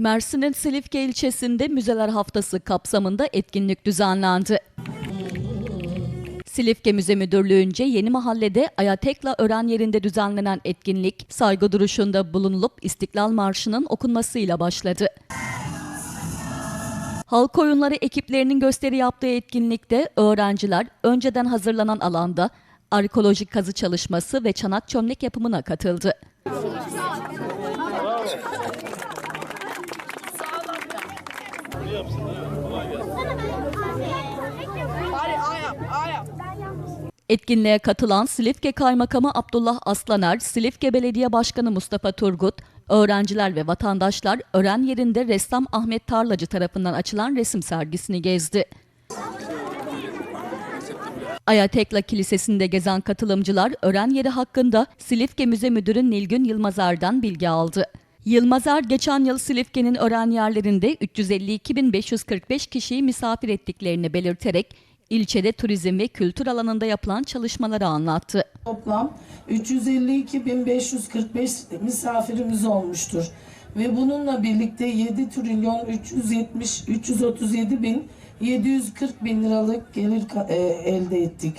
Mersin'in Silifke ilçesinde Müzeler Haftası kapsamında etkinlik düzenlendi. Silifke Müze Müdürlüğü'nce Yeni Mahalle'de Ayatekla Ören yerinde düzenlenen etkinlik saygı duruşunda bulunulup İstiklal Marşı'nın okunmasıyla başladı. Halk oyunları ekiplerinin gösteri yaptığı etkinlikte öğrenciler önceden hazırlanan alanda arkeolojik kazı çalışması ve çanak çömlek yapımına katıldı. Etkinliğe katılan Silifke Kaymakamı Abdullah Aslaner, Silifke Belediye Başkanı Mustafa Turgut, öğrenciler ve vatandaşlar öğren yerinde ressam Ahmet Tarlacı tarafından açılan resim sergisini gezdi. Ayatekla Kilisesi'nde gezen katılımcılar öğren yeri hakkında Silifke Müze Müdürü Nilgün Yılmazar'dan bilgi aldı. Yılmazar geçen yıl Silifke'nin öğren yerlerinde 352.545 kişiyi misafir ettiklerini belirterek ilçede turizm ve kültür alanında yapılan çalışmaları anlattı. Toplam 352.545 misafirimiz olmuştur. Ve bununla birlikte 7 trilyon 370 337 bin 740 bin liralık gelir e, elde ettik.